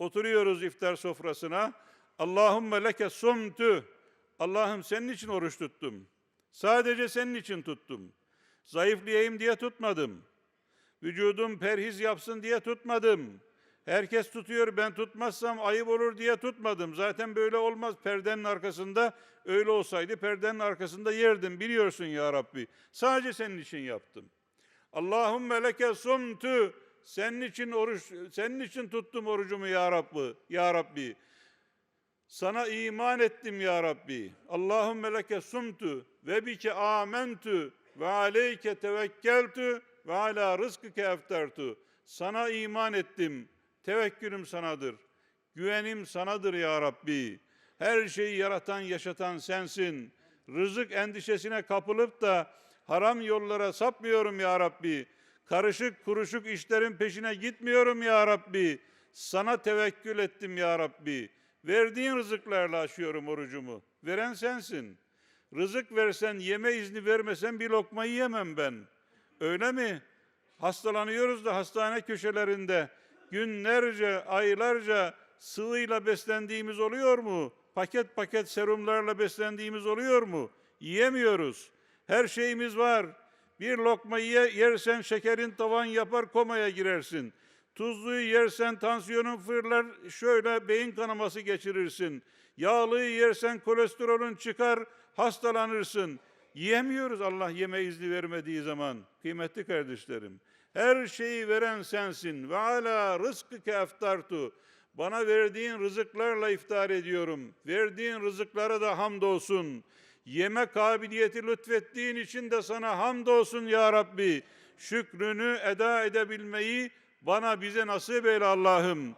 Oturuyoruz iftar sofrasına. Allahümme leke sumtu. Allah'ım senin için oruç tuttum. Sadece senin için tuttum. Zayıflayayım diye tutmadım. Vücudum perhiz yapsın diye tutmadım. Herkes tutuyor ben tutmazsam ayıp olur diye tutmadım. Zaten böyle olmaz perdenin arkasında öyle olsaydı perdenin arkasında yerdim biliyorsun ya Rabbi. Sadece senin için yaptım. Allahümme leke sumtu. Senin için oruç, senin için tuttum orucumu ya Rabbi. Ya Rabbi. Sana iman ettim ya Rabbi. Allahümme leke sumtu ve bike amentu ve aleyke tevekkeltu ve ala rızkıke eftertu. Sana iman ettim. Tevekkülüm sanadır. Güvenim sanadır ya Rabbi. Her şeyi yaratan, yaşatan sensin. Rızık endişesine kapılıp da haram yollara sapmıyorum ya Rabbi. Karışık kuruşuk işlerin peşine gitmiyorum ya Rabbi. Sana tevekkül ettim ya Rabbi. Verdiğin rızıklarla aşıyorum orucumu. Veren sensin. Rızık versen, yeme izni vermesen bir lokma yiyemem ben. Öyle mi? Hastalanıyoruz da hastane köşelerinde günlerce, aylarca sıvıyla beslendiğimiz oluyor mu? Paket paket serumlarla beslendiğimiz oluyor mu? Yiyemiyoruz. Her şeyimiz var. Bir lokma ye, yersen şekerin tavan yapar komaya girersin. Tuzluyu yersen tansiyonun fırlar şöyle beyin kanaması geçirirsin. Yağlıyı yersen kolesterolün çıkar hastalanırsın. Yiyemiyoruz Allah yeme izni vermediği zaman. Kıymetli kardeşlerim. Her şeyi veren sensin. Ve ala rızkıke eftartu. Bana verdiğin rızıklarla iftar ediyorum. Verdiğin rızıklara da hamdolsun. Yeme kabiliyeti lütfettiğin için de sana hamdolsun ya Rabbi. Şükrünü eda edebilmeyi bana bize nasip eyle Allah'ım.